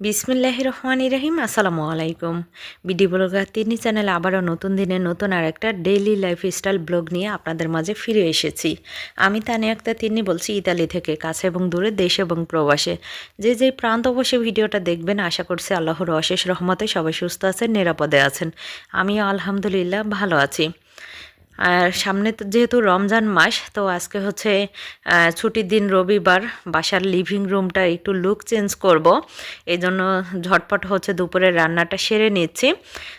বিসমিল্লাহ রহমান রহিম, আসসালামু আলাইকুম। বিডি ব্লগার তিনি চ্যানেল আবারও নতুন দিনে নতুন আর একটা ডেইলি লাইফস্টাইল ব্লগ নিয়ে আপনাদের মাঝে ফিরে এসেছি। আমি তানি একটা তিনি বলছি ইতালি থেকে, কাছে এবং দূরে, দেশ এবং প্রবাসে। যে যে প্রান্ত বসে ভিডিওটা দেখবেন, আশা করছি আল্লাহর অশেষ রহমতে সবাই সুস্থ আছেন, নিরাপদে আছেন। আমিও আলহামদুলিল্লাহ ভালো আছি। আর সামনে তো যেহেতু রমজান মাস, তো আজকে হচ্ছে ছুটির দিন রবিবার বাসার লিভিং রুমটা একটু লুক চেঞ্জ করব। এই জন্য ঝটপট হচ্ছে দুপুরের রান্নাটা সেরে নিচ্ছি।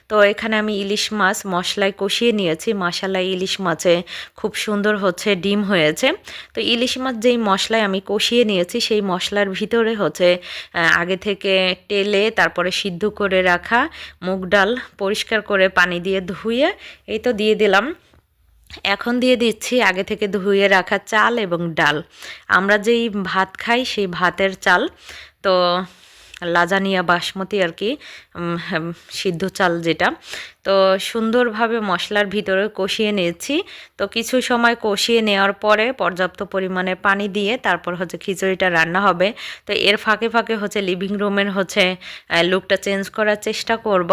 তো এখানে আমি ইলিশ মাছ মশলায় কষিয়ে নিয়েছি। মশালায় ইলিশ মাছে খুব সুন্দর হচ্ছে ডিম হয়েছে। তো ইলিশ মাছ যেই মশলায় আমি কষিয়ে নিয়েছি, সেই মশলার ভিতরে হচ্ছে আগে থেকে টেলে তারপরে সিদ্ধ করে রাখা মুগ ডাল পরিষ্কার করে পানি দিয়ে ধুয়ে, এই তো দিয়ে দিলাম। এখন দিয়ে দিচ্ছি আগে থেকে ধুয়ে রাখা চাল এবং ডাল। আমরা যেই ভাত খাই সেই ভাতের চাল। তো লাজানিয়া বাসমতি আর কি সিদ্ধ চাল যেটা। তো সুন্দরভাবে মশলার ভিতরে কষিয়ে নিয়েছি। তো কিছু সময় কষিয়ে নেওয়ার পরে পর্যাপ্ত পরিমাণে পানি দিয়ে তারপর হচ্ছে খিচুড়িটা রান্না হবে। তো এর ফাঁকে ফাঁকে হচ্ছে লিভিং রুমের হচ্ছে লুকটা চেঞ্জ করার চেষ্টা করব।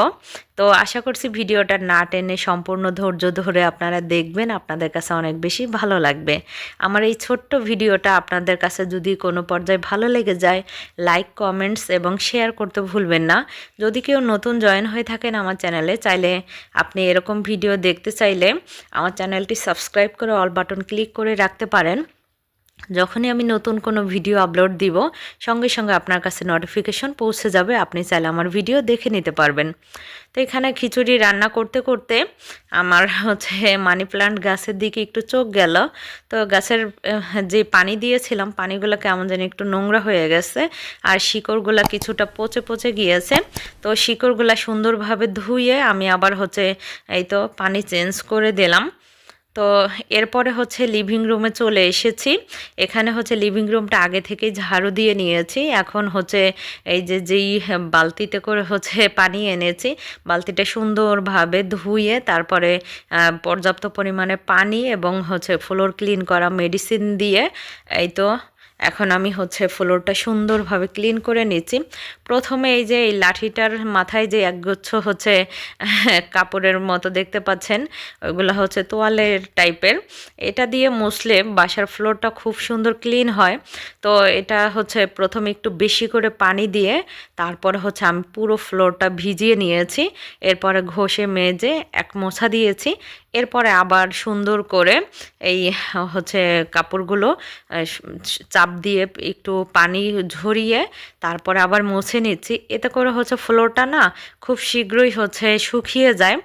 তো আশা করছি ভিডিওটা না টেনে সম্পূর্ণ ধৈর্য ধরে আপনারা দেখবেন, আপনাদের কাছে অনেক বেশি ভালো লাগবে। আমার এই ছোট্ট ভিডিওটা আপনাদের কাছে যদি কোনো পর্যায়ে ভালো লেগে যায় লাইক কমেন্টস এবং শেয়ার করতে ভুলবেন না। যদি কেউ নতুন জয়েন হয়ে থাকেন আমার চ্যানেলে চাইলে আপনি এরকম ভিডিও দেখতে চাইলে আমার চ্যানেলটি সাবস্ক্রাইব করে অল বাটন ক্লিক করে রাখতে পারেন। যখনই আমি নতুন কোনো ভিডিও আপলোড দিব, সঙ্গে সঙ্গে আপনার কাছে নোটিফিকেশন পৌঁছে যাবে, আপনি চাইলে আমার ভিডিও দেখে নিতে পারবেন। তো এখানে খিচুড়ি রান্না করতে করতে আমার হচ্ছে মানি প্লান্ট গাছের দিকে একটু চোখ গেল। তো গাছের যে পানি দিয়েছিলাম, পানিগুলো কেমন যেন একটু নোংরা হয়ে গেছে, আর শিকড়গুলা কিছুটা পচে পচে গিয়েছে। তো শিকড়গুলা সুন্দরভাবে ধুয়ে আমি আবার হচ্ছে এই তো পানি চেঞ্জ করে দিলাম। তো এরপরে হচ্ছে লিভিং রুমে চলে এসেছি। এখানে হচ্ছে লিভিং রুমটা আগে থেকে ঝাড়ু দিয়ে নিয়েছি। এখন হচ্ছে এই যে যেই বালতিতে করে হচ্ছে পানি এনেছি, বালতিটা সুন্দরভাবে ধুয়ে তারপরে পর্যাপ্ত পরিমাণে পানি এবং হচ্ছে ফ্লোর ক্লিন করা মেডিসিন দিয়ে, এই তো এখন আমি হচ্ছে ফ্লোরটা সুন্দরভাবে ক্লিন করে নিচ্ছি। প্রথমে এই যে এই লাঠিটার মাথায় যে একগুচ্ছ হচ্ছে কাপড়ের মতো দেখতে পাচ্ছেন, ওইগুলো হচ্ছে তোয়ালের টাইপের। এটা দিয়ে মুছলে বাসার ফ্লোরটা খুব সুন্দর ক্লিন হয়। তো এটা হচ্ছে প্রথমে একটু বেশি করে পানি দিয়ে তারপর হচ্ছে আমি পুরো ফ্লোরটা ভিজিয়ে নিয়েছি। এরপরে ঘষে মেজে এক মোছা দিয়েছি। এরপরে আবার সুন্দর করে এই, হচ্ছে কাপড়গুলো চাপ দিয়ে একটু পানি ঝরিয়ে তারপরে আবার মুছে নিচ্ছি। এতে করে হচ্ছে ফ্লোরটা না খুব শীঘ্রই হচ্ছে শুকিয়ে যায়।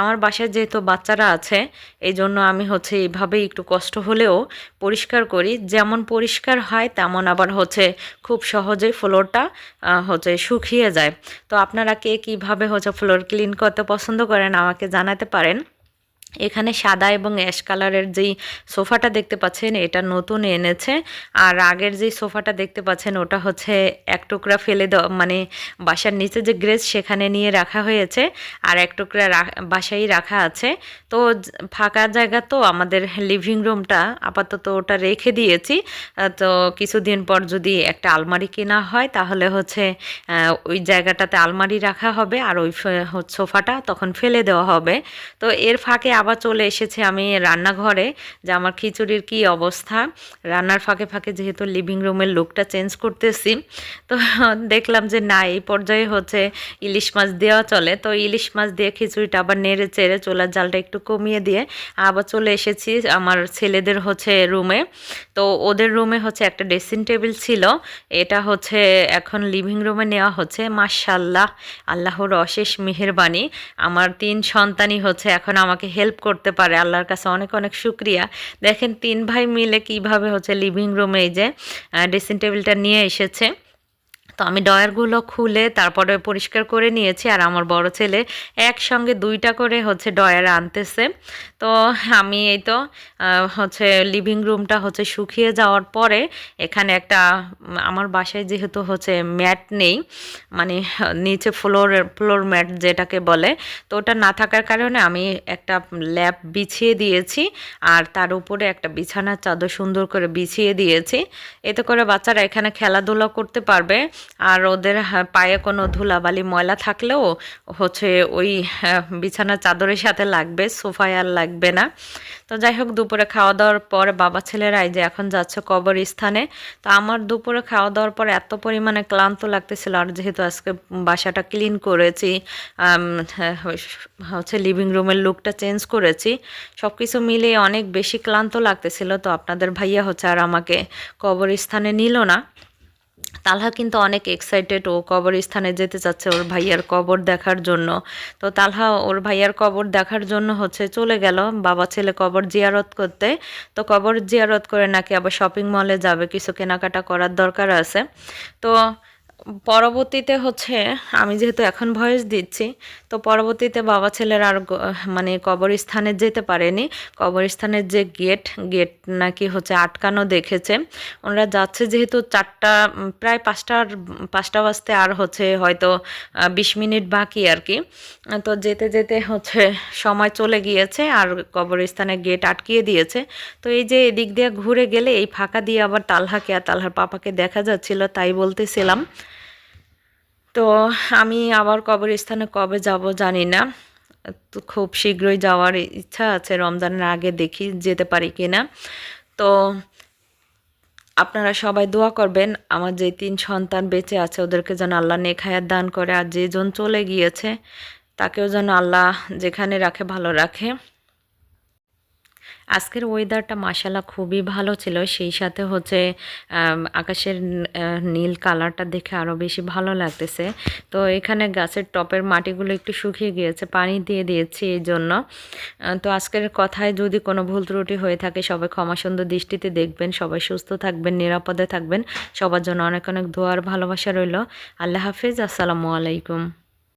আমার বাসায় যেহেতু বাচ্চারা আছে এই জন্য আমি হচ্ছে এইভাবেই একটু কষ্ট হলেও পরিষ্কার করি। যেমন পরিষ্কার হয়, তেমন আবার হচ্ছে খুব সহজেই ফ্লোরটা হচ্ছে শুকিয়ে যায়। তো আপনারা কে কীভাবে হচ্ছে ফ্লোর ক্লিন করতে পছন্দ করেন আমাকে জানাতে পারেন। এখানে সাদা এবং অ্যাশ কালারের যেই সোফাটা দেখতে পাচ্ছেন, এটা নতুন এনেছে। আর আগের যেই সোফাটা দেখতে পাচ্ছেন, ওটা হচ্ছে এক টুকরা ফেলে দেওয়া মানে বাসার নিচে যে গ্রেস সেখানে নিয়ে রাখা হয়েছে। আর এক টুকরা বাসায় রাখা আছে। তো ফাঁকা জায়গা তো আমাদের লিভিং রুমটা, আপাতত ওটা রেখে দিয়েছি। তো কিছুদিন পর যদি একটা আলমারি কেনা হয়, তাহলে হচ্ছে ওই জায়গাটাতে আলমারি রাখা হবে। আর ওই সোফাটা তখন ফেলে দেওয়া হবে। তো এর ফাঁকে আবার চলে এসেছে আমি রান্নাঘরে, যে আমার খিচুড়ির কি অবস্থা। রান্নার ফাঁকে ফাঁকে যেহেতু লিভিং রুমের লুকটা চেঞ্জ করতেছি, তো দেখলাম যে না, এই পর্যায়ে হচ্ছে ইলিশ মাছ দেওয়া চলে। তো ইলিশ মাছ দিয়ে খিচুড়িটা আবার নেড়ে চেড়ে চোলার জালটা একটু কমিয়ে দিয়ে আবার চলে এসেছি আমার ছেলেদের হচ্ছে রুমে তো ওদের রুমে হচ্ছে একটা ড্রেসিং টেবিল ছিল, এটা হচ্ছে এখন লিভিং রুমে নেওয়া হচ্ছে। মাশাল্লাহ আল্লাহর অশেষ মেহেরবানি। আমার তিন সন্তানই হচ্ছে এখন আমাকে হেল্প করতে পারে, আল্লাহর কাছে অনেক অনেক শুক্রিয়া। দেখেন, তিন ভাই মিলে কীভাবে হচ্ছে লিভিং রুমে এই যে ড্রেসিং টেবিলটা নিয়ে এসেছে। তো আমি ডয়ারগুলো খুলে তারপরে পরিষ্কার করে নিয়েছি আর আমার বড় ছেলে একসঙ্গে দুইটা করে হচ্ছে ডয়ার আনতেছে। তো আমি এই তো হচ্ছে লিভিং রুমটা হচ্ছে শুকিয়ে যাওয়ার পরে এখানে একটা, আমার বাসায় যেহেতু হচ্ছে ম্যাট নেই মানে নিচে ফ্লোর ফ্লোর ম্যাট যেটাকে বলে, তো ওটা না থাকার কারণে আমি একটা ল্যাপ বিছিয়ে দিয়েছি আর তার উপরে একটা বিছানার চাদর সুন্দর করে বিছিয়ে দিয়েছি। এতে করে বাচ্চারা এখানে খেলাধুলা করতে পারবে। আর ওদের পায়ে কোনো ধুলাবালি ময়লা থাকলেও হচ্ছে ওই বিছানার চাদরের সাথে লাগবে, সোফায় আর লাগবে না। তো যাই হোক, দুপুরে খাওয়া দাওয়ার পর বাবা ছেলেরাই যে এখন যাচ্ছে কবরস্থানে, তো আমার দুপুরে খাওয়া দাওয়ার পর এত পরিমাণে ক্লান্ত লাগতেছিল। আর যেহেতু আজকে বাসাটা ক্লিন করেছি হচ্ছে লিভিং রুমের লুকটা চেঞ্জ করেছি সব কিছু মিলিয়ে অনেক বেশি ক্লান্ত লাগতেছিল। তো আপনাদের ভাইয়া হচ্ছে আর আমাকে কবরস্থানে নিল না। তালহা কিন্তু অনেক এক্সাইটেড ও কবর স্থানে যেতে চাচ্ছে ওর ভাইয়ার কবর দেখার জন্য। তো তালহা ওর ভাইয়ার কবর দেখার জন্য হচ্ছে চলে গেল বাবা ছেলে কবর জিয়ারত করতে। তো কবর জিয়ারত করে নাকি আবার শপিং মলে যাবে, কিছু কেনাকাটা করার দরকার আছে। তো পরবর্তীতে হচ্ছে, আমি যেহেতু এখন ভয়েস দিচ্ছি, তো পরবর্তীতে বাবা ছেলের আর মানে কবরস্থানে যেতে পারেনি। কবরস্থানের যে গেট গেট নাকি হচ্ছে আটকানো দেখেছে। ওনারা যাচ্ছে যেহেতু চারটা প্রায় পাঁচটার, পাঁচটা বাজতে আর হচ্ছে হয়তো বিশ মিনিট বাকি আর কি। তো যেতে যেতে হচ্ছে সময় চলে গিয়েছে আর কবরস্থানে গেট আটকিয়ে দিয়েছে। তো এই যে এদিক দিয়ে ঘুরে গেলে এই ফাঁকা দিয়ে আবার তালহাকে আর তালহার পাপাকে দেখা যাচ্ছিল, তাই বলতেছিলাম। তো আমি আবার কবরস্থানে কবে যাব জানি না। তো খুব শীঘ্রই যাওয়ার ইচ্ছা আছে, রমজানের আগে দেখি যেতে পারি কি না তো আপনারা সবাই দোয়া করবেন, আমার যে তিন সন্তান বেঁচে আছে ওদেরকে যেন আল্লাহ নেখায়াত দান করে, আর যেজন চলে গিয়েছে তাকেও যেন আল্লাহ যেখানে রাখে ভালো রাখে। আজকের ওয়েদারটা মাসালা খুবই ভালো ছিল। সেই সাথে হচ্ছে আকাশের নীল কালারটা দেখে আরও বেশি ভালো লাগতেছে। তো এখানে গাছের টপের মাটিগুলো একটু শুকিয়ে গিয়েছে, পানি দিয়ে দিয়েছি এই জন্য। তো আজকের কথায় যদি কোনো ভুল ত্রুটি হয়ে থাকে, সবাই ক্ষমা সুন্দর দৃষ্টিতে দেখবেন, সবাই সুস্থ থাকবেন, নিরাপদে থাকবেন। সবার জন্য অনেক অনেক দোয়ার ভালোবাসা রইল। আল্লাহ হাফিজ, আসসালামু আলাইকুম।